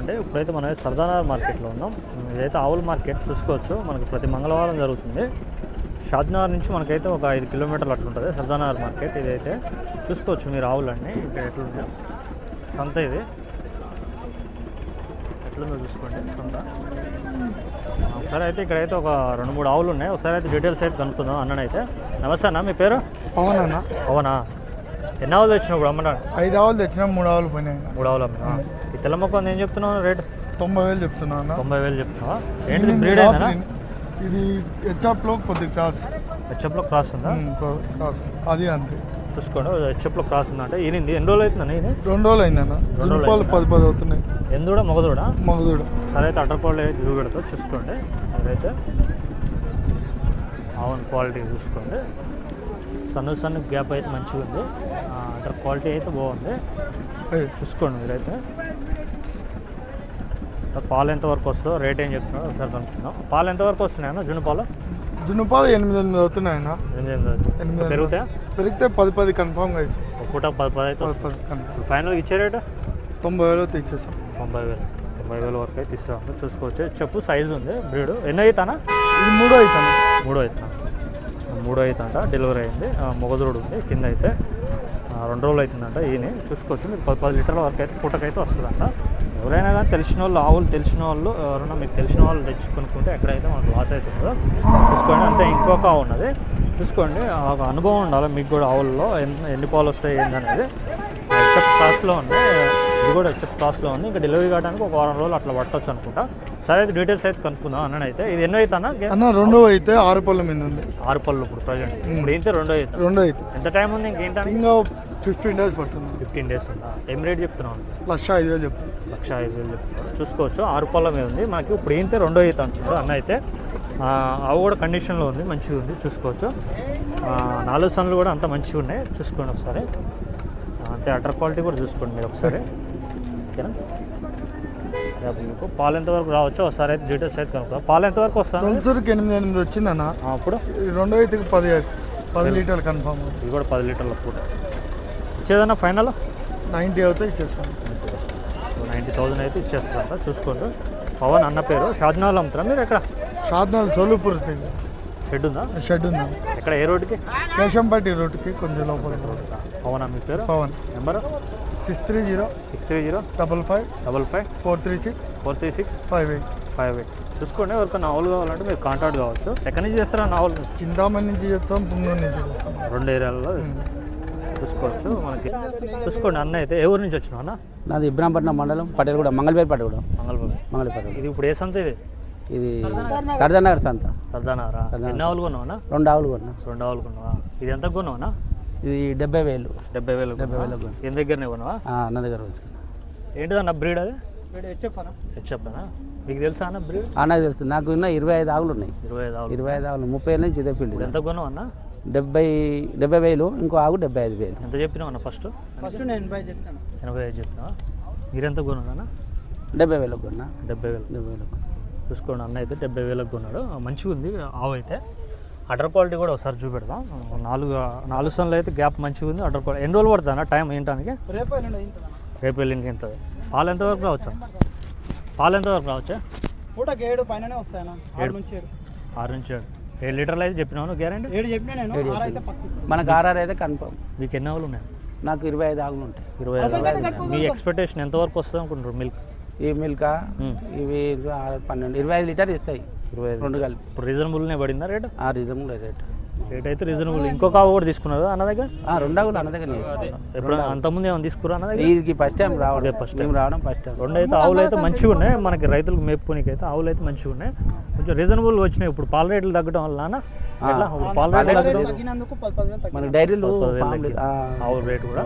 అండి ఇప్పుడైతే మనం సర్దానగర్ మార్కెట్లో ఉన్నాం. ఇదైతే ఆవుల మార్కెట్ చూసుకోవచ్చు. మనకి ప్రతి మంగళవారం జరుగుతుంది. షాద్నగర్ నుంచి మనకైతే ఒక ఐదు కిలోమీటర్లు అట్లుంటుంది సర్దానగర్ మార్కెట్ ఇదైతే. చూసుకోవచ్చు మీరు ఆవులన్నీ. ఇక్కడ ఎట్లుంటాయి సంత ఇది. ఎట్లుందో చూసుకోండి. సంత. ఒకసారి అయితే ఇక్కడైతే ఒక రెండు మూడు ఆవులు ఉన్నాయి. ఒకసారి అయితే డీటెయిల్స్ అయితే కనుక్కుందాం అన్ననైతే. నమస్తే అన్న మీ పేరు? పవన్ అన్న. అవునా ఎన్ని ఆవులు తెచ్చినావు ఇప్పుడు అమ్మడానికి ఐదు ఆవులు తెచ్చినా మూడు ఆవులు పోయినాయి. మూడు ఆవులు అమ్మినా ఈ తెల్ల మొక్క ఏం చెప్తున్నావు రేట్? తొంభై వేలు చెప్తున్నా అన్న. తొంభై వేలు చెప్తున్నావా? ఇది బ్రీడ్ అయిందా? రాత్రి- ఇది హెచ్ఆప్లో కొద్ది క్రాస్. హెచ్ఎఫ్లో క్రాస్ ఉందా? క్రాస్. అది అంతే. చూసుకోండి హెచ్ఎఫ్లో క్రాస్ ఉందంటే ఈయనది. ఎన్ని రోజులు అవుతుందా ఈయన? రెండు రోజులు అయిందన్న రోజులు జునుపాలు పది పది అవుతున్నాయి. ఎందుడా మొగదుడా? మగదుడు. సరే అయితే అడ్డకోళ్ళు అయితే చూపెడతా చూసుకోండి. అదైతే అవును క్వాలిటీ చూసుకోండి. సన్న సన్న గ్యాప్ అయితే మంచిగా ఉంది. అటర్ క్వాలిటీ అయితే బాగుంది. చూసుకోండి మీరైతే. సార్ పాలు ఎంతవరకు వస్తుందో రేట్ ఏం చెప్తున్నారో? ఒకసారి కనుక్కుందాం. పాలు ఎంతవరకు వస్తున్నాయన్న జున్ను పాలు? జునుపాలు ఎనిమిది ఎనిమిది అవుతున్నాయి అన్న. ఎనిమిది ఎనిమిది. పెరుగుతాయా? పెరిగితే పది పది కన్ఫామ్గా ఇస్తాం. పూట పది పది అయితే పది వస్తుంది. పది కన్ఫామ్. ఫైనల్ ఇచ్చే రేటు? తొంభై వేలు అయితే ఇచ్చేస్తాం తొంభై వేలు. తొంభై వేల వరకు అయితే ఇస్తాము చూసుకోవచ్చు. చెప్పు సైజు ఉంది. బ్రీడ్. ఎన్నో అవుతానా ఇది మూడో అవుతాను మూడో అవుతున్నా మూడో అవుతుందంట డెలివరీ అయింది. ఆ, మొగదురుడు ఉంది కింద అయితే రెండు రోజులు అవుతుందంట ఈయన. చూసుకోవచ్చు మీకు పది పది లీటర్ల వరకు అయితే పూటకైతే వస్తుందంట. ఎవరైనా కానీ తెలిసిన వాళ్ళు ఆవులు తెలిసిన వాళ్ళు ఎవరైనా మీకు తెలిసిన వాళ్ళు తెచ్చి కొనుక్కుంటే ఎక్కడైతే మనకు లాస్ అవుతుందో చూసుకోండి. అంతే ఇంకొక ఆవు ఉన్నది. చూసుకోండి ఆ ఒక అనుభవం ఉండాలి మీకు కూడా ఆవుల్లో ఎన్ని ఎన్ని పాలు వస్తాయి ఏందనేది. ఎక్సెప్ట్ క్లాస్లో ఉంది. ఇది కూడా ఎక్సెప్ట్ క్లాస్లో ఉంది. ఇంకా డెలివరీ కావడానికి ఒక వారం రోజులు అట్లా పట్టొచ్చు అనుకుంటా. సరే అయితే డీటెయిల్స్ అయితే కనుక్కుందాం అన్న అయితే. ఇది ఎన్నో అవుతానా అన్న రెండో అయితే ఆరు పళ్ళ మీద ఉంది. ఆరు పళ్ళు ఇప్పుడు ప్రజెంట్ ఇప్పుడు ఏంటి రెండో అవుతుంది. రెండో అయితే. ఎంత టైం ఉంది ఇంకేంటని ఇంకా ఫిఫ్టీన్ డేస్ పడుతుంది. ఫిఫ్టీన్ డేస్ ఉందా? ఏం రేట్ చెప్తున్నావు? లక్ష ఐదు వేలు చెప్తాను లక్ష ఐదు వేలు చెప్తున్నాడు చూసుకోవచ్చు ఆరు పళ్ళ మీద ఉంది. మనకి ఇప్పుడు ఏంటి రెండో అవుతా అంటున్నాడు అన్న అయితే. అవి కూడా కండిషన్లో ఉంది మంచిగా ఉంది. చూసుకోవచ్చు. నాలుగు సన్లు కూడా అంత మంచిగా ఉన్నాయి. చూసుకోండి ఒకసారి. అంతే అటర్ క్వాలిటీ కూడా చూసుకోండి మీరు ఒకసారి. ఓకేనా? రేపు మీకు. పాలు ఎంతవరకు రావచ్చో ఒకసారి అయితే డీటెయిల్స్ అయితే కనుక పాలు ఎంతవరకు వస్తాను తొలసూరుకి ఎనిమిది ఎనిమిది వచ్చిందన్న. అప్పుడు? రెండో అయితే పది పది లీటర్లు కన్ఫామ్. ఇది కూడా పది లీటర్ల పూట. ఇచ్చేదన్నా ఫైనల్? నైంటీ అవుతే ఇచ్చేస్తాను. నైంటీ థౌజండ్ అయితే ఇచ్చేస్తారంట. చూసుకోండి. పవన్ అన్న పేరు. షాద్నాలు అమ్ముతారా మీరు ఎక్కడ? షాద్నాల్ సోలుపూర్ షెడ్ ఉందా? షెడ్ ఉంది? ఎక్కడ? ఏ రోడ్డుకి? కేశంపట్టి రోడ్డుకి కొంచెం లోపల. పవన్ మీ పేరు? Pavan. Number? Six three zero six three zero double five double five four three six four three six five eight five eight. చూసుకోండి ఎవరికైనా నావల్ కావాలంటే మీరు కాంటాక్ట్ కావచ్చు. ఎక్కడి నుంచి చేస్తారా నావల్? చింతామణి నుంచి చెప్తాం పుంగూరు నుంచి చేస్తాం. రెండు ఏరియాలలో చూసుకోవచ్చు మనకి. చూసుకోండి అన్న అయితే ఏ ఊరు నుంచి వచ్చినావు అన్న? నాది ఇబ్రాంపట్నం మండలం పటేల్ మంగళపేట పటేల్ మంగళపూర్ మంగళపేట. ఇది ఇప్పుడు ఏ సంత ఇది? ఇది సర్దానగర్. సంత. సర్దానారా ఎన్ని ఆవులు కొన్నావు అన్న? రెండు ఆవులు కొన్నా. రెండు ఆవులు కొన్నావా? ఇది ఎంత కొన్నావు అన్న? ఇది డెబ్బై వేలు. డెబ్బై వేలు డెబ్బై? వేలకు ఎంత దగ్గరనే కొన్నావా? ఆ, అన్న దగ్గర తీసుకున్నా ఏంటిదన్న బ్రీడ్ అది? హెచ్ఎఫ్నా మీకు తెలుసా అన్న బ్రీడ్? నాకు తెలుసు. నాకు ఉన్న ఇరవై ఐదు ఆవులు ఉన్నాయి. ఇరవై ఐదు ఆవులు. ఇరవై ఐదు ఆవులు. ముప్పై ఏళ్ళ నుంచి ఇదే ఫీల్డ్ ఎంత కొన్నావు అన్న? డెబ్బై డెబ్బై వేలు ఇంకో ఆవు డెబ్బై ఐదు వేలు. ఎంత చెప్పినావు అన్న ఫస్ట్? ఫస్ట్ నేను ఎనభై చెప్పాను ఎనభై ఐదు చెప్పినావా? మీరెంత కొన్నాడు అన్న? డెబ్బై వేలకు కొన్నా. డెబ్బై వేలు. డెబ్బై వేలకు చూసుకోండి అన్న అయితే డెబ్బై వేలకు కొన్నాడు. మంచిగా ఉంది ఆవు అయితే. అటర్ క్వాలిటీ కూడా ఒకసారి చూపెడదాం. నాలుగు నాలుగు సన్లు అయితే గ్యాప్ మంచిగా ఉంది. అటర్ క్వాలిటీ ఎన్ని రోజులు పడుతుంది అన్న టైం ఏంటానికి? రేపు రేపు వెళ్ళింది ఎంత? పాలు ఎంతవరకు రావచ్చు? పాలు ఎంతవరకు రావచ్చా? పూటకి ఏడు పైననే వస్తాయన్న ఆరు నుంచి ఏడు. ఆరు నుంచి ఏడు. ఏడు లీటర్లు అయితే చెప్పినాను గ్యారంటీ? ఏడు చెప్పినా నేను. ఆరు అయితే పక్క మనకు ఆర్ఆర్ అయితే కన్ఫర్మ్ మీకు ఎన్ని ఆవులు ఉన్నాయి? నాకు ఇరవై ఐదు ఆవులు ఉంటాయి. ఇరవై ఐదు. మీ ఎక్స్పెక్టేషన్ ఎంతవరకు వస్తుంది అనుకుంటారు మిల్క్ ఈ మిల్కా ఇవి ఆరు, పన్నెండు. ఇరవై ఐదు లీటర్ ఇస్తాయి. ఇరవై ఐదు రెండు కలిపి. ఇప్పుడు రీజనబుల్నే పడిందా రేటు ఆ రీజనబుల్ రేట్ రేట్ అయితే రీజనబుల్ ఇంకొక ఆవు కూడా తీసుకున్నారు అన్న దగ్గర? ఆ, రెండు ఆవులు అన్న దగ్గర ఎప్పుడు అంతకుముందు ఏమైనా తీసుకురా అన్న దగ్గర? వీరికి ఫస్ట్ టైం రావడం. ఫస్ట్ టైం రావడం ఫస్ట్ టైం రెండు అయితే ఆవులు అయితే మంచిగా ఉన్నాయి. మనకి రైతులకు మేపుకోనికి అయితే ఆవులు అయితే మంచిగా ఉన్నాయి. కొంచెం రీజనబుల్ వచ్చినాయి. ఇప్పుడు పాల రేట్లు తగ్గడం వల్ల పాల రేట్లు తగ్గడం మనకి డైరీలు ఆవుల రేట్ కూడా.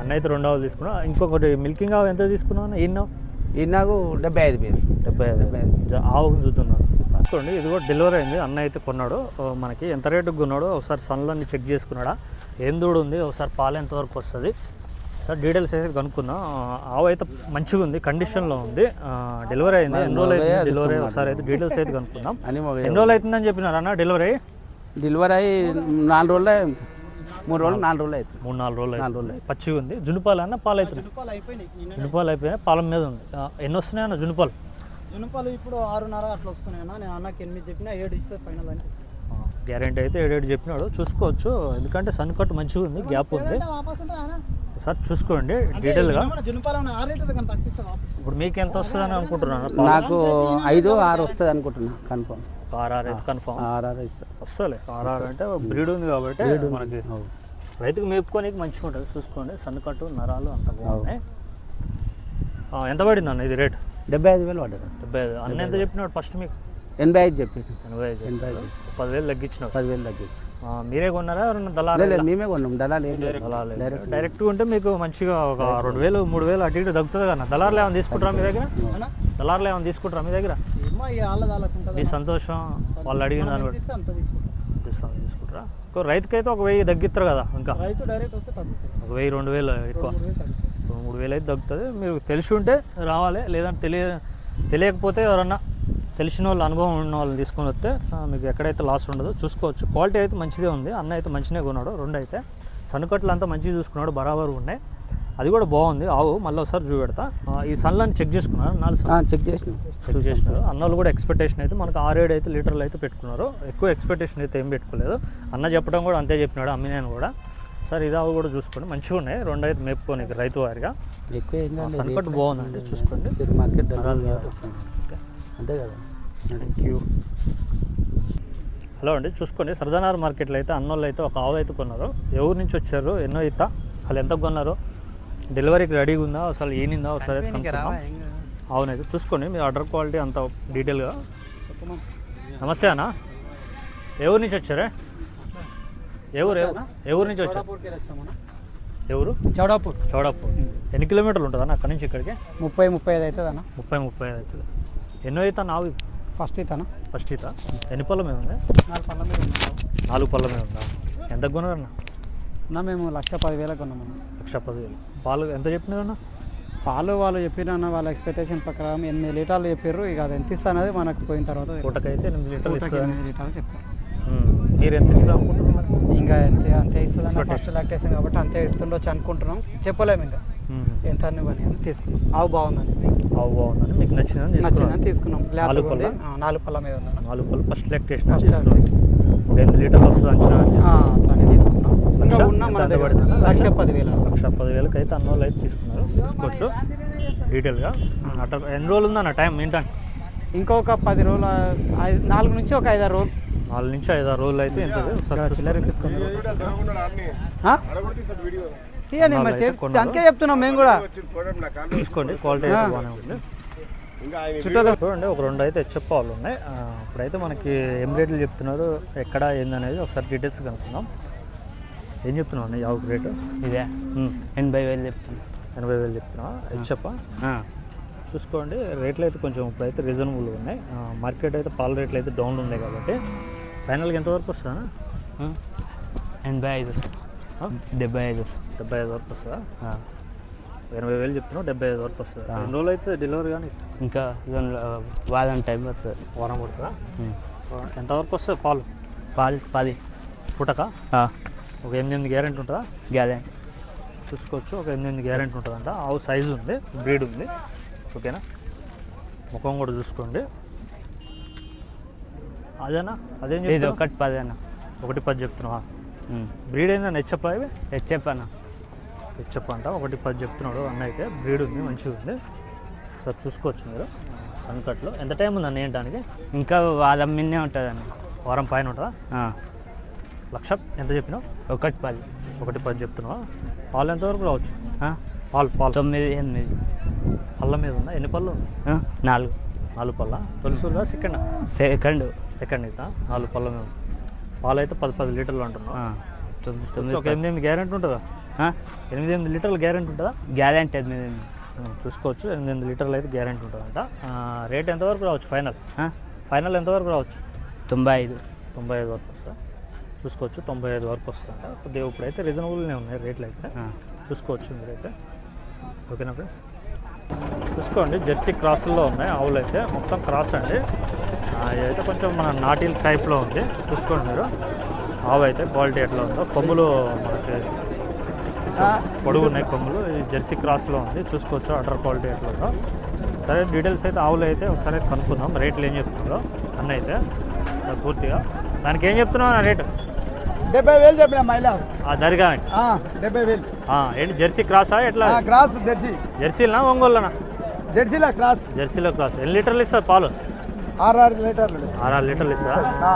అన్న అయితే రెండు ఆవులు తీసుకున్నా. ఇంకొకటి మిల్కింగ్ ఆవు ఎంత తీసుకున్నావు ఎన్నో ఈ నాకు డెబ్బై ఐదు వేలు. డెబ్బై ఐదు. జ- ఆవుకు చూద్దాం చూడండి ఇది కూడా డెలివరీ అయింది. అన్న అయితే కొన్నాడు. మనకి ఎంత రేటుకి కొన్నాడో ఒకసారి సన్లన్నీ చెక్ చేసుకున్నాడా. ఏం దూడు ఉంది? ఒకసారి పాలు ఎంతవరకు వస్తుంది? సార్ డీటెయిల్స్ అయితే కనుక్కుందాం. ఆ, ఆవు అయితే మంచిగా ఉంది కండిషన్లో ఉంది. డెలివరీ అయింది. ఎన్ని రోజులు అయితే డెలివరీ ఒకసారి అయితే డీటెయిల్స్ అయితే కనుక్కుందాం. ఎన్ని రోజులు అవుతుందని చెప్పినారు అన్న? డెలివరీ డెలివరీ అయ్యి నాలుగు రోజులే మూడు రోజులు నాలుగు రోజులు అవుతుంది. మూడు నాలుగు రోజులు నాలుగు. రోజులు పచ్చిగా ఉంది. జునుపాలు అన్న పాలు అవుతున్నాయి. జునుపాలు అయిపోయినాయి. నిన్న జునుపాలు అయిపోయినాయి. పాలం మీద ఉంది. ఎన్ని వస్తున్నాయి అన్న? జునుపాలు. జునుపాలు ఇప్పుడు ఆరున్నర అట్లా వస్తున్నాయి అన్న. నేను అన్నకి ఎనిమిది చెప్పినా ఏడు ఇస్తే ఫైనల్ అని గ్యారెంటీ అయితే ఏడేడు చెప్పినాడు. చూసుకోవచ్చు. ఎందుకంటే సన్ కట్ మంచిగా ఉంది గ్యాప్ ఉంది? ఒకసారి చూసుకోండి డీటెయిల్గా ఇప్పుడు మీకు ఎంత వస్తుందని అనుకుంటున్నాను పాలు నాకు ఐదు ఆరు వస్తుంది అనుకుంటున్నా కన్ఫర్మ్ ఆర్ఆర్ అయితే కన్ఫామ్ ఆరు ఆరు ఇస్తా. వస్తలే. ఆర్ఆర్ అంటే బ్రీడ్ ఉంది కాబట్టి మనకి. రైతుకు మేపుకోనికి మంచిగా ఉంటుంది. చూసుకోండి. సన్నకట్టు నరాలు అంత బాగున్నాయి. ఆ, ఎంత పడింది అన్న ఇది రేట్? డెబ్బై ఐదు వేలు పడ్డది. డెబ్బై ఐదు. అన్న ఎంత చెప్పినాడు ఫస్ట్ మీకు? ఎనభై ఐదు చెప్పి ఎనభై ఐదు ఎనభై ఐదు పదివేలు తగ్గించినావు పదివేలు తగ్గించి. ఆ, మీరే కొన్నారా? ఎవరన్నా లేదు మేమే కొన్నాం. దళాలు ఏం లేదు. దళాలు డైరెక్ట్ ఉంటే మీకు మంచిగా ఒక రెండు వేలు మూడు వేలు అటు ఇటు తగ్గుతుంది కదా దళారులు ఏమైనా తీసుకుంటారా మీ దగ్గర? అన్న దళారులు ఏమైనా తీసుకుంటారా మీ దగ్గర? మీ సంతోషం వాళ్ళు అడిగిన దాన్ని బట్టి. తీసుకుంటారా? రైతుకైతే ఒక వెయ్యి తగ్గిస్తారు కదా ఇంకా. రైతు డైరెక్ట్ వస్తే తగ్గుతుంది. ఒక వెయ్యి రెండు వేలు ఎక్కువ. మూడు వేలు అయితే తగ్గుతుంది మీరు తెలిసి ఉంటే రావాలి. లేదంటే తెలియ తెలియకపోతే ఎవరన్నా తెలిసిన వాళ్ళు అనుభవం ఉన్న వాళ్ళని తీసుకొని వస్తే మీకు ఎక్కడైతే లాస్ ఉండదు చూసుకోవచ్చు. క్వాలిటీ అయితే మంచిదే ఉంది. అన్న అయితే మంచిగా కొన్నాడు. రెండు అయితే. సన్నుకట్లు అంతా మంచిగా చూసుకున్నాడు. బరాబర్ ఉన్నాయి. అది కూడా బాగుంది. ఆవు మళ్ళీ ఒకసారి చూపెడతా. ఈ సన్లను చెక్ చేసుకున్నారు? నాలుగు చెక్ చేసినాం. చెక్ చేసినారు అన్నోళ్ళు కూడా ఎక్స్పెక్టేషన్ అయితే మనకు ఆరేడు అయితే లీటర్లు అయితే పెట్టుకున్నారు. ఎక్కువ ఎక్స్పెక్టేషన్ అయితే ఏం పెట్టుకోలేదు. అన్న చెప్పడం కూడా అంతే చెప్పినాడు. అమ్మినాను కూడా. సార్ ఇది ఆవు కూడా చూసుకోండి. మంచిగా ఉన్నాయి. రెండు అయితే మేపుకోనికి రైతు వారిగా. ఎక్కువ సన్కట్ బాగుందండి. చూసుకోండి. మీరు మార్కెట్. అంతే కదా. థ్యాంక్ యూ హలో అండి. చూసుకోండి. సరదానార్ మార్కెట్లో అయితే అన్నోళ్ళు అయితే ఒక ఆవు అయితే కొన్నారు. ఎవరి నుంచి వచ్చారు? ఎన్నో ఈత. వాళ్ళు ఎంత కొన్నారు? డెలివరీకి రెడీగా ఉందా? అసలు ఏనిందా? ఒకసారి. అవునైతే చూసుకోండి. మీ ఆర్డర్ క్వాలిటీ అంత డీటెయిల్గా. నమస్తే అన్న. ఊరు నుంచి వచ్చారే? ఏ ఊరు? నుంచి వచ్చారు? ఊరు? చౌడాపూర్. చౌడాపూర్. ఎన్ని కిలోమీటర్లు ఉంటుంది అన్న అక్కడి నుంచి ఇక్కడికి? ముప్పై ముప్పై ఐదు అవుతుంది అన్న ముప్పై ముప్పై ఐదు అవుతుంది ఎన్నో ఈత నావు ఫస్ట్ ఇతను ఫస్ట్ ఈత. ఎన్ని పళ్ళ మీద ఉంది? నాలుగు పళ్ళ మీద నాలుగు పళ్ళ మీద ఉందా? ఎంత కొన్నారన్న? అన్న మేము లక్ష పదివేలకు కొన్నామన్న. లక్ష పదివేలు. పాలు ఎంత చెప్పినారన్న? పాలు వాళ్ళు చెప్పిన వాళ్ళ ఎక్స్పెక్టేషన్ ప్రకారం ఎనిమిది లీటర్లు చెప్పారు ఇక అది ఎంత ఇస్తా అనేది మనకు పోయిన తర్వాత పూటకైతే ఎనిమిది లీటర్లు లీటర్లు చెప్పారు. మీరు ఎంత ఇస్తుంది అనుకుంటున్నారు? ఇంకా అంతే అంతే ఇస్తుంది ఫస్ట్ లాక్టేషన్ కాబట్టి అంతే ఇస్తుండొచ్చు అనుకుంటున్నాం చెప్పలేము ఇంకా. ఎంత అని తీసుకున్నాం ఆవు బాగుందని ఆవు బాగుందని మీకు నచ్చిందని నచ్చిందని తీసుకున్నాం నాలుగు ఉంది. పళ్ళ? నాలుగు పళ్ళ మీద ఉందన్న నాలుగు పళ్ళు ఫస్ట్ లెక్టేషన్. ఒక ఎనిమిది లీటర్లు వస్తుంది అంచనా. అట్లానే తీసుకున్నాం ఇంకా లక్ష? ఉన్నాం మన ఎంత దగ్గర పడిందన్న? లక్ష పదివేలు లక్ష పదివేలకి అయితే అన్న వాళ్ళు అయితే తీసుకున్నారు చూసుకోవచ్చు డీటెయిల్గా అట్లా ఎన్ని రోజులు ఉందన్న టైం ఏంటంటే ఇంకొక పది రోజులు ఐదు నాలుగు నుంచి ఒక ఐదారు రోజులు. నాలుగు నుంచి ఐదు ఆరు రోజులు అయితే. ఆ? తీయండి మరి. అందుకే చెప్తున్నాం మేము కూడా. చూసుకోండి క్వాలిటీ బాగానే ఉంది. చుట్టూ చూడండి ఒక రెండు అయితే వాళ్ళు ఉన్నాయి. ఇప్పుడైతే మనకి ఏం రేట్లు చెప్తున్నారు ఎక్కడ ఏందనేది ఒకసారి డీటెయిల్స్ కనుక్కుందాం. ఏం చెప్తున్నావు అన్న యావ రేటు? ఇదే. ఎనభై వేలు చెప్తాను ఎనభై వేలు చెప్తున్నావా? హెచ్ఎఫ్? చూసుకోండి. రేట్లు అయితే కొంచెం ఇప్పుడైతే రీజనబుల్గా ఉన్నాయి. మార్కెట్ అయితే పాల రేట్లు అయితే డౌన్ ఉన్నాయి కాబట్టి ఫైనల్గా ఎంతవరకు వస్తుందా? ఎనభై ఐదు డెబ్బై ఐదు డెబ్బై ఐదు వరకు వస్తుందా? ఎనభై వేలు చెప్తున్నావు డెబ్బై ఐదు వరకు వస్తుంది? ఎన్ని రోజులు అయితే డెలివరీ కానీ? ఇంకా వాదన టైం పడుతుంది. వారం పడుతుందా? ఎంతవరకు వస్తుంది పాలు? పాలు పది. పుటక? ఒక ఎనిమిది ఎనిమిది గ్యారెంటీ ఉంటుందా? గ్యాదే చూసుకోవచ్చు ఒక ఎనిమిది ఎనిమిది గ్యారెంటీ ఉంటుందంట. ఆవు సైజు ఉంది బ్రీడ్ ఉంది. ఓకేనా? ముఖం కూడా చూసుకోండి. అదేనా? అదేం ఇది? ఒకటి పది అన్న. ఒకటి పది చెప్తున్నావా? బ్రీడ్ ఏందని హెచ్చప్ప ఇవి? చెప్పన్న హెచ్చప్ప అంట. ఒకటి పది చెప్తున్నాడు అన్న అయితే. బ్రీడ్ ఉంది మంచిగా ఉంది. సార్ చూసుకోవచ్చు మీరు. సన్కట్లో ఎంత టైం ఉంది అన్న ఏంటానికి ఇంకా వాదం మిన్నే ఉంటుంది అన్న. వారం పైన ఉంటుందా? లక్ష ఎంత చెప్పినావు? ఒకటి పది. ఒకటి పది చెప్తున్నావా? పాలు ఎంతవరకు రావచ్చు? పాలు పాలు. తొమ్మిది ఎనిమిది. పళ్ళ మీద ఉందా? ఎన్ని పళ్ళు? నాలుగు. నాలుగు పళ్ళ. తొలిసూరుగా సెకండ్? సెకండ్. సెకండ్ అయితే నాలుగు పళ్ళ మీద. పాలు అయితే పది పది లీటర్లు తొమ్మిది ఒక ఎనిమిది ఎనిమిది గ్యారెంటీ ఉంటుందా? ఎనిమిది ఎనిమిది లీటర్లు గ్యారెంటీ ఉంటుందా? గ్యారెంటీ ఎనిమిది చూసుకోవచ్చు. ఎనిమిది ఎనిమిది లీటర్లు అయితే గ్యారెంటీ ఉంటుందంట. రేట్ ఎంతవరకు రావచ్చు ఫైనల్? ఫైనల్ ఎంతవరకు రావచ్చు? తొంభై ఐదు. తొంభై ఐదు వరకు వస్తా చూసుకోవచ్చు. తొంభై ఐదు వరకు వస్తుందంట. కొద్దిగా ఇప్పుడైతే రీజనబుల్గానే ఉన్నాయి రేట్లు అయితే. చూసుకోవచ్చు మీరైతే. ఓకేనా ఫ్రెండ్స్ చూసుకోండి జెర్సీ క్రాసుల్లో ఉన్నాయి ఆవులు అయితే మొత్తం క్రాస్ అండి. ఇదైతే కొంచెం మన నాటిల్ టైప్లో ఉంది. చూసుకోండి మీరు. ఆవు అయితే క్వాలిటీ ఎట్లా ఉందో. కొమ్ములు మనకి పొడుగు ఉన్నాయి కొమ్ములు. ఇది జెర్సీ క్రాస్లో ఉంది. చూసుకోవచ్చు అటర్ క్వాలిటీ ఎట్లా ఉందో. సరే డీటెయిల్స్ అయితే ఆవులు అయితే ఒకసారి అయితే కనుక్కుందాం. రేట్లు ఏం చెప్తున్నారో అన్న అయితే సరే పూర్తిగా. దానికి ఏం చెప్తున్నావు రేటు? డెబ్బై వేలు చెప్పిన మైలా దరిగా డెబ్బై వేలు. ఏంటి జెర్సీ క్రాసా ఎట్లా? Cross jersey. జెర్సీలనా ఒంగోలునా జెర్సీలా క్రాస్. జెర్సీలో క్రాస్. ఎన్ని లీటర్లు ఇస్తారు పాలు? ఆరు ఆరు లీటర్లు. ఆరు ఆరు లీటర్లు ఇస్తారా?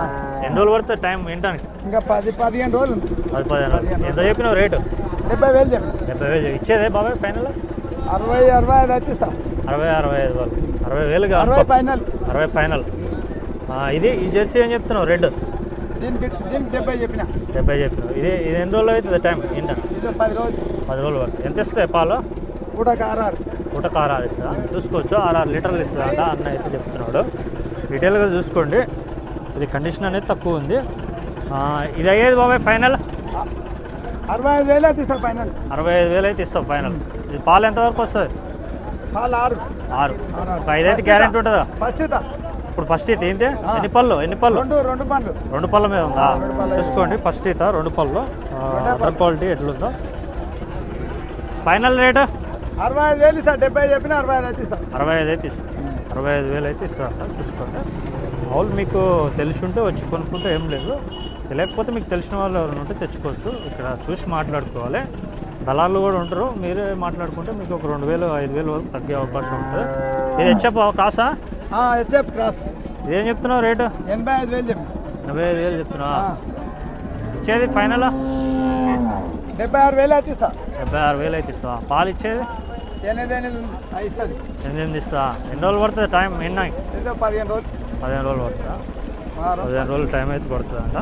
ఎన్ని రోజులు పడుతుంది టైం ఏంటానికి ఇంకా పది పదిహేను రోజులు పది పదిహేను. ఎంత చెప్పినావు రేటు? డెబ్బై వేలు చెప్పిన. డెబ్బై వేలు ఇచ్చేదే బాబాయ్ ఫైనల్? అరవై అరవై ఐదు అయితే ఇస్తా. అరవై అరవై ఐదు వాళ్ళు అరవై వేలుగా అరవై. ఫైనల్. అరవై ఫైనల్. ఇది ఈ జెర్సీ ఏం చెప్తున్నావు? రెడ్. దీనికి దీనికి డెబ్బై చెప్పిన? డెబ్బై ఇది ఇది ఎన్ని రోజులు అవుతుంది టైం? ఇది పది రోజులు. పది రోజులు పడుతుంది ఎంత ఇస్తాయి పాలు? కూడా ఆరు ఆరు. పూటకు ఆరు ఇస్తా చూసుకోవచ్చు. ఆరు ఆరు లీటర్లు ఇస్తుందా అంట అన్న అయితే చెప్తున్నాడు. డీటెయిల్గా చూసుకోండి. ఇది కండిషన్ అనేది తక్కువ ఉంది. ఇది అయ్యేది బాబాయ్ ఫైనల్? అరవై ఐదు వేలు అయితే ఇస్తా ఫైనల్. అరవై ఐదు వేలు అయితే ఇస్తాం ఫైనల్. ఇది పాలు ఎంతవరకు వస్తుంది? పాలు ఆరు. ఆరు. ఐదైతే గ్యారెంటీ ఉంటుందా? ఇస్తా ఇప్పుడు ఫస్ట్ ఈత ఏంటి? ఎన్ని పళ్ళు? ఎన్ని పళ్ళు? రెండు రెండు పండ్లు రెండు పళ్ళ మీద ఉందా? పళ్ళ. చూసుకోండి ఫస్ట్ ఈత రెండు పళ్ళు. అదర్ క్వాలిటీ ఎట్లుందో. ఫైనల్ రేటు అరవై ఐదు వేలు ఇస్తా. డెబ్బై చెప్పిన అరవై ఐదు అయితే ఇస్తా. అరవై ఐదు అయితే ఇస్తాం. అరవై ఐదు వేలు అయితే ఇస్తారంట చూసుకోండి. మామూలు మీకు తెలిసి ఉంటే వచ్చి కొనుక్కుంటే ఏం లేదు. తెలియకపోతే మీకు తెలిసిన వాళ్ళు ఎవరైనా ఉంటే తెచ్చుకోవచ్చు. ఇక్కడ చూసి మాట్లాడుకోవాలి. దళాలు కూడా ఉంటారు. మీరే మాట్లాడుకుంటే మీకు ఒక రెండు వేలు ఐదు వేలు వరకు తగ్గే అవకాశం ఉంటుంది. ఇది హెచ్ఎఫ్ కాసా హెచ్ఎఫ్ క్రాస్. ఇదేం చెప్తున్నావు రేటు? ఎనభై ఐదు వేలు చెప్పిన ఎనభై ఐదు వేలు చెప్తున్నావా ఇచ్చేది ఫైనల్? డెబ్బై ఆరు వేలు అయితే ఇస్తా. డెబ్బై ఆరు వేలు అయితే ఇస్తావా పాలు ఇచ్చేది? ఎనిమిది ఎనిమిది ఉంది. అది ఇస్తుంది. ఎనిమిది ఇస్తా. ఎన్ని రోజులు పడుతుంది టైం? ఎన్ని పదిహేను రోజులు. పదిహేను రోజులు పడుతుందా. పదిహేను రోజులు టైం అయితే పడుతుందంట.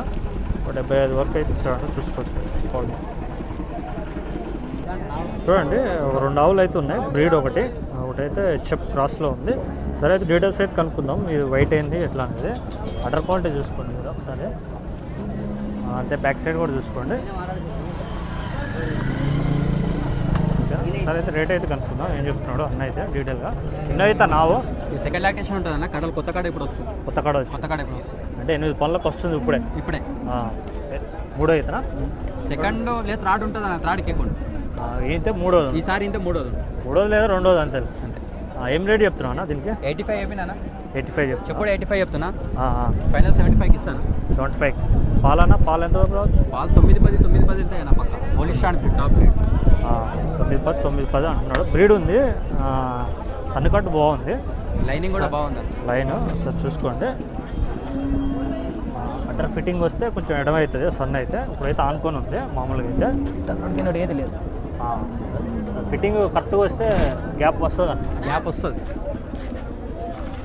ఒక డెబ్బై ఐదు వరకు అయితే ఇస్తాడంట. చూసుకోవచ్చు. చూడండి ఒక రెండు ఆవులు అయితే ఉన్నాయి. బ్రీడ్ ఒకటి. ఒకటైతే హెచ్ఎఫ్ క్రాస్లో ఉంది. సరే అయితే డీటెయిల్స్ అయితే కనుక్కుందాం. ఇది వైట్ అయింది ఎట్లా అనేది. అటర్ క్వాలిటీ చూసుకోండి మీరు ఒకసారి. అంతే బ్యాక్ సైడ్ కూడా చూసుకోండి. సరే అయితే రేట్ అయితే కనుక్కుందాం. ఏం చెప్తున్నాడు అన్న అయితే డీటెయిల్గా ఇన్నో అయితే నావు సెకండ్ లొకేషన్ ఉంటుంది అన్న కడలు కొత్త కాడ ఇప్పుడు వస్తుంది. కొత్త కాడ వచ్చి కొత్త కాడ ఇప్పుడు వస్తుంది. అంటే ఎనిమిది పనులకు వస్తుంది ఇప్పుడే. ఇప్పుడే. మూడో అవుతున్నా సెకండ్ లేదు థర్డ్ ఉంటుంది అన్న థర్డ్ కేకుండా అయితే మూడోది. ఈసారి ఇంత మూడోది. మూడోది లేదా రెండోది అంతే. ఏం రేట్ చెప్తున్నావు అన్న దీనికి? ఎయిటీ ఫైవ్ అయిపోయినా ఎయిటీ ఫైవ్ చెప్తున్నా చెప్పుడు ఎయిటీ ఫైవ్ చెప్తున్నా. ఫైనల్ సెవెంటీ ఫైవ్కి ఇస్తాను. Seventy five. పాలన్నా పాలు ఎంత వరకు రావచ్చు? వాళ్ళు తొమ్మిది పది తొమ్మిది పది వెళ్తాయి అన్న పక్క. పోలీస్ టాప్ రేట్ ఆ, తొమ్మిది పది తొమ్మిది పది అంటున్నాడు. బ్రీడ్ ఉంది. సన్నకట్టు బాగుంది. లైనింగ్ కూడా బాగుంది. లైన్ ఒకసారి చూసుకోండి. అండర్ ఫిట్టింగ్ వస్తే కొంచెం ఎడమ అవుతుంది సన్ అయితే. ఇప్పుడైతే ఆనుకొని ఉంది మామూలుగా అయితే. ఏది లేదు. ఫిట్టింగ్ కరెక్ట్గా వస్తే గ్యాప్ వస్తుంది? గ్యాప్ వస్తుంది.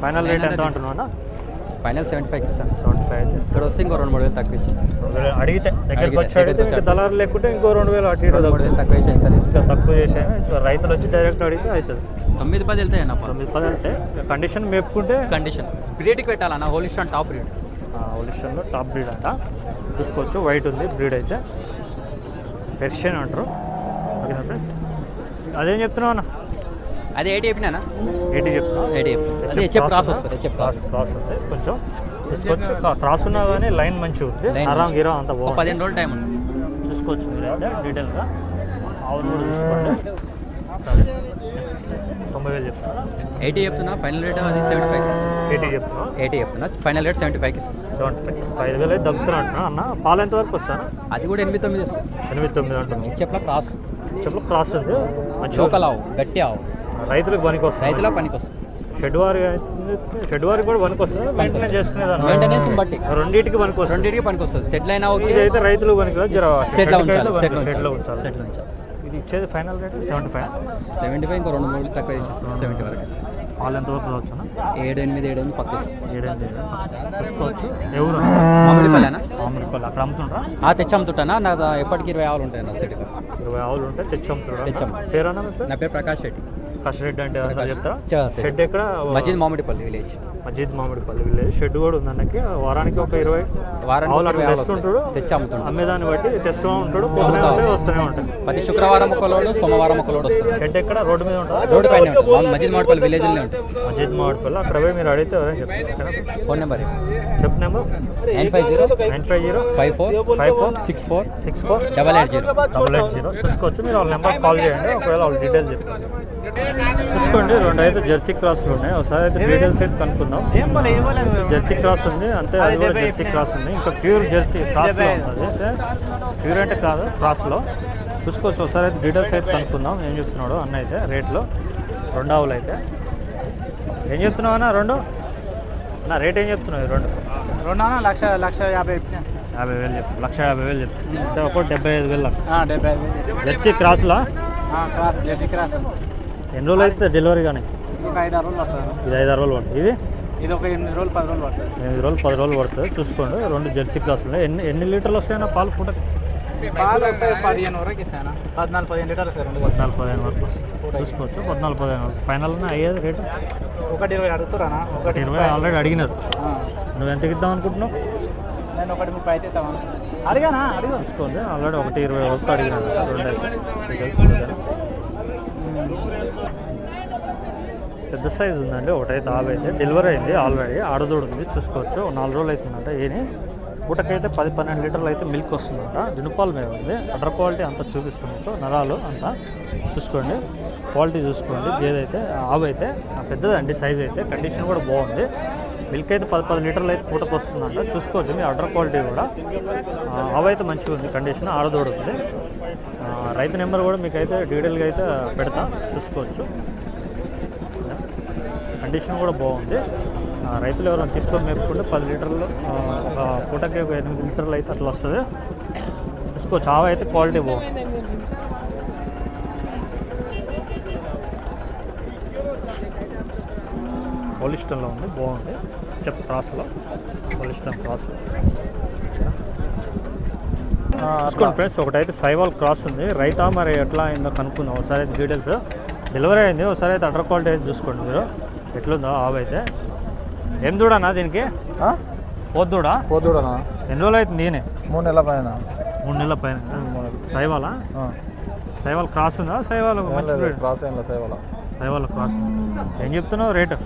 ఫైనల్ రేట్ ఎంత అంటున్నా ఫైనల్ సెవెంటీ ఫైవ్కి ఇస్తాను. సెవెంటీ ఫైవ్ అయితే ఇక్కడ వస్తే ఇంకో రెండు మూడు వేలు తక్కువ ఇచ్చి అడిగితే దగ్గరికి వచ్చి అడిగితే వచ్చి దళారు లేకుంటే ఇంకో రెండు వేలు అటు ఇటు మూడు వేలు తక్కువ ఇచ్చి సార్ ఇంకా తక్కువ చేసాను సో రైతులు వచ్చి డైరెక్ట్ అడిగితే అవుతుంది. తొమ్మిది పది వెళ్తాయి అన్న తొమ్మిది పది అంటే కండిషన్ మేపుకుంటే కండిషన్ బ్రీడ్కి పెట్టాలన్న హోలిస్టాన్ టాప్ బ్రీడ్ ఒలిషన్లో టాప్ బ్రీడ్ అంట. చూసుకోవచ్చు వైట్ ఉంది బ్రీడ్ అయితే. పెర్షియన్ అంటారు. ఓకేనా ఫ్రెండ్స్ అదేం చెప్తున్నావు అన్న? అది ఎయిటీ అయిపోయినా ఏంటి చెప్తున్నావు ఎయిటీ అదే హెచ్ఎఫ్ క్రాస్ వస్తుంది హెచ్ఎఫ్ క్రాస్ క్రాస్ ఉంది కొంచెం చూసుకోవచ్చు. క్రాస్ ఉన్నా కానీ లైన్ మంచిగా ఉంది. Line అరాం గిరా అంత బాగుంది. పదిహేను రోజులు టైం ఉంది. చూసుకోవచ్చు మీరైతే డీటెయిల్గా. ఆవులు కూడా చూసుకోండి. సరే. తొంభై వేలు చెప్తున్నా. ఎయిటీ చెప్తున్నా ఫైనల్ రేట్ అది సెవెంటీ ఫైవ్ ఎయిటీ చెప్తున్నా. ఎయిటీ చెప్తున్నా ఫైనల్ రేట్ సెవెంటీ ఫైవ్కి సెవెంటీ ఫైవ్ ఐదు వేలు అయితే తగ్గుతున్నా అంటున్నా అన్న. పాలు ఎంత వరకు వస్తాను అది కూడా ఎనిమిది తొమ్మిది ఇస్తుంది ఎనిమిది తొమ్మిది అంటున్నాను చెప్పలా క్రాస్ చెప్పు క్రాస్ ఉంది. ఆవు గట్టి ఆవు రైతులకు పనికి వస్తుంది రైతుల పనికి వస్తుంది షెడ్ వారి షెడ్ వారికి కూడా పనికి వస్తుంది మెయింటెనెన్స్ చేసుకునేదాన్ని. మెయింటెనెన్స్ బట్టి. రెండింటికి పనికి వస్తుంది రెండింటికి పనికి వస్తుంది సెటిల్ అయినా ఓకే. అయితే రైతులు పనికి షెడ్కి అయితే ఉంచాలి సెట్లో ఉంచాలి. ఇది ఇచ్చేది final rate seventy five? Seventy five ఇంకో రెండు మూడు తక్కువ చేసేస్తాం. సెవెంటీ వరకు ఇస్తాం. పాలు ఎంత వరకు రావచ్చు ఏడు ఎనిమిది ఏడు ఎనిమిది పక్క ఇస్తాం ఏడేళ్ళు చూసుకోవచ్చు ఎవరు మామిడిపల్లేనా? మామిడిపల్లి. అక్కడ అమ్ముతుండ్రా ఆ తెచ్చమ్ముతుంటానా? నా ఎప్పటికి ఇరవై ఆవులు ఉంటాయి నా సెట్కి ఇరవై ఆవులు ఉంటే తెచ్చి అమ్ముతుండ్రా తెచ్చి పేరు? నా పేరు ప్రకాష్ రెడ్డి. కషరెడ్డి అంటే అసలు చెప్తారా? చెప్తా. షెడ్ ఎక్కడ? Majeed Mamidipalli village. Majeed Mamidipalli village. Shed కూడా ఉంది అన్నకి. వారానికి ఒక ఇరవై వారానికి తెస్తుంటాడు. తెచ్చి అమ్ముతుంటాడు. అమ్మేదాన్ని బట్టి తెస్తూ ఉంటాడు. పోతూనే ఉంటాయి వస్తూనే ఉంటాయి ప్రతి శుక్రవారం ఒక లోడు సోమవారం ఒక లోడు వస్తుంది. షెడ్ ఎక్కడ? రోడ్డు మీద ఉంటుంది? రోడ్డు పైన మజీద్ మామిడిపల్లి ఉంటుంది. మజీద్ మామిడిపల్లి. అక్కడ పోయి మీరు అడిగితే ఎవరైనా చెప్తారు? ఫోన్ నెంబర్ చెప్పు number. Nine five zero nine five zero five four five four six four six four double eight zero double eight zero. చూసుకోవచ్చు. మీరు వాళ్ళ నెంబర్ కాల్ చేయండి. ఒకవేళ వాళ్ళ డీటెయిల్స్ చెప్తాను చూసుకోండి రెండు అయితే జెర్సీ క్రాస్లు ఉన్నాయి. ఒకసారి అయితే డీటెయిల్స్ అయితే కనుక్కుందాం జెర్సీ క్రాస్ ఉంది అంతే అది కూడా జెర్సీ క్రాస్ ఉంది. ఇంకా ప్యూర్ జెర్సీ క్రాస్లో ఉంది. అయితే ప్యూర్ అంటే కాదు క్రాస్లో. చూసుకోవచ్చు ఒకసారి అయితే డీటెయిల్స్ అయితే కనుక్కుందాం. ఏం చెప్తున్నాడు అన్న అయితే రేట్లో. రెండు ఆవులు అయితే. ఏం చెప్తున్నావు అన్న రెండు? నా రేట్ ఏం చెప్తున్నావు రెండు? రెండునా లక్ష లక్ష యాభై యాభై వేలు చెప్తాను లక్ష యాభై వేలు చెప్తాను అంటే ఒకటి డెబ్బై ఐదు వేలు డెబ్బై ఐదు జెర్సీ క్రాస్లా? Cross jersey cross. ఎన్ని రోజులు అయితే డెలివరీ కానీ ఒక ఐదు ఆరు రోజులు పడుతుంది. ఇది ఐదు ఆరు రోజులు పడుతుంది. ఇది? ఇది ఒక ఎనిమిది రోజులు పది రోజులు పడుతుంది. ఎనిమిది రోజులు పది రోజులు పడుతుంది. చూసుకోండి రెండు జెర్సీ క్లాసులు ఎన్ని ఎన్ని లీటర్లు వస్తాయన్న పాలు పూట? పాలు వస్తాయి పదిహేను వరకు ఇస్తాను పద్నాలుగు పదిహేను లీటర్లు వస్తాయి రెండు పద్నాలుగు పదిహేను వరకు వస్తాయి. చూసుకోవచ్చు. పద్నాలుగు పదిహేను వరకు. ఫైనల్ అయ్యేది రేటు? ఒకటి ఇరవై అడుగుతురానా ఒకటి ఇరవై ఆల్రెడీ అడిగినారు. నువ్వు ఎంతకి ఇద్దాం అనుకుంటున్నావు? నేను ఒకటి ముప్పై అయితే ఇస్తాను అడిగానా? అడిగా. చూసుకోండి. ఆల్రెడీ ఒకటి ఇరవై వరకు అడిగినారు. రెండు అయితే. పెద్ద సైజు ఉందండి ఒకటైతే ఆవు అయితే. డెలివరీ అయింది ఆల్రెడీ ఆడదోడు ఉంది చూసుకోవచ్చు. ఒక నాలుగు రోజులు అవుతుందంట ఏని. పూటకైతే పది పన్నెండు లీటర్లు అయితే మిల్క్ వస్తుందంట. జునుపాలు మీద ఉంది. అడ్ర క్వాలిటీ అంతా చూపిస్తుంది. నరాలు అంతా చూసుకోండి. క్వాలిటీ చూసుకోండి. గేదె అయితే ఆవు అయితే పెద్దదండి సైజ్ అయితే కండిషన్ కూడా బాగుంది. మిల్క్ అయితే పది పది లీటర్లు అయితే పూటకు వస్తుందంట. చూసుకోవచ్చు మీ అడ్ర క్వాలిటీ కూడా. ఆవైతే ఆవు అయితే మంచిగా ఉంది కండిషన్ ఆడదోడు ఉంది. రైతు నెంబర్ కూడా మీకు అయితే డీటెయిల్గా అయితే పెడతా. చూసుకోవచ్చు. కండిషన్ కూడా బాగుంది. రైతులు ఎవరైనా తీసుకొని మేపుకుంటే పది లీటర్లు ఒక పూటకి ఒక ఎనిమిది లీటర్లు అయితే అట్లా వస్తుంది. చూసుకోవచ్చు ఆవు అయితే క్వాలిటీ బాగుంది. పోలిస్టన్లో ఉంది బాగుంది. చెప్ క్రాస్లో పోలిస్టన్ క్రాస్ చూసుకోండి ఫ్రెండ్స్. ఒకటైతే సైవాల్ క్రాస్ ఉంది. రైతా మరి ఎట్లా అయిందో కనుక్కుందాం. ఒకసారి అయితే డీటెయిల్స్. డెలివరీ అయింది. ఒకసారి అయితే అడ్డర్ క్వాలిటీ అయితే చూసుకోండి మీరు. ఎట్లుందో ఆవు అయితే. ఏం దూడనా దీనికి? పోద్దూడా పోతుడనా ఎన్ని రోజులు అవుతుంది దీని? మూడు నెలల పైన. మూడు నెలల పైన. సైవాలా సైవాల్ క్రాస్ ఉందా? సైవాల్ మంచి క్రాస్ లేదు సేవలో సైవాల్ క్రాస్. ఏం చెప్తున్నావు రేటు?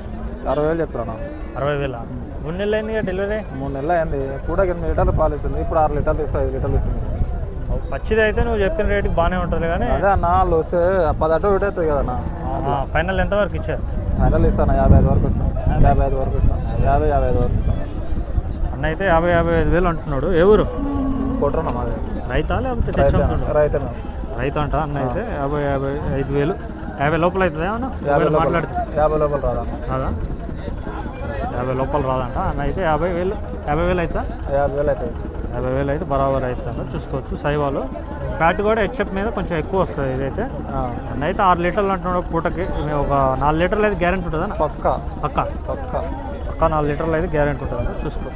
అరవై వేలు చెప్తున్నా అరవై వేల? మూడు నెలలు అయింది డెలివరీ? మూడు నెలలు అయింది. పూటకి ఎనిమిది లీటర్లు పాలు ఇస్తుంది? ఇప్పుడు ఆరు లీటర్లు ఇస్తుంది ఐదు లీటర్లు ఇస్తుంది. పచ్చిది అయితే నువ్వు చెప్పిన రేటుకి బాగానే ఉంటుంది కానీ అదే అన్న వాళ్ళు వస్తే పది అటు ఇటు అవుతుంది కదన్నా ఫైనల్ ఎంతవరకు ఇచ్చారు? ఫైనల్ ఇస్తాను యాభై ఐదు వరకు ఇస్తాను యాభై ఐదు వరకు ఇస్తాను యాభై యాభై ఐదు వరకు ఇస్తాను అన్న అయితే యాభై యాభై ఐదు వేలు అంటున్నాడు. ఏ ఊరు? కొట్టరున్నా మాది. రైతా లేకపోతే రైతు రైతు అంట అన్న అయితే యాభై యాభై ఐదు వేలు. యాభై లోపల అవుతుంది ఏమన్నా? యాభై ఒకవేళ లోపల. మాట్లాడితే. యాభై లోపల రాదన్న. రాదా? యాభై లోపల రాదంట. అన్న అయితే యాభై వేలు యాభై వేలు అవుతా యాభై వేలు అవుతుంది యాభై వేలు అయితే బరాబర్ అవుతుందో చూసుకోవచ్చు సైవాలు. ఫ్యాట్ కూడా హెచ్ఎఫ్ మీద కొంచెం ఎక్కువ వస్తుంది ఇదైతే. అన్న అయితే ఆరు లీటర్లు అంటున్నాడు పూటకి. ఒక నాలుగు లీటర్లు అయితే గ్యారెంటీ ఉంటుందా పక్క. పక్క. పక్క. పక్క నాలుగు లీటర్లు అయితే గ్యారెంటీ ఉంటుంది చూసుకో?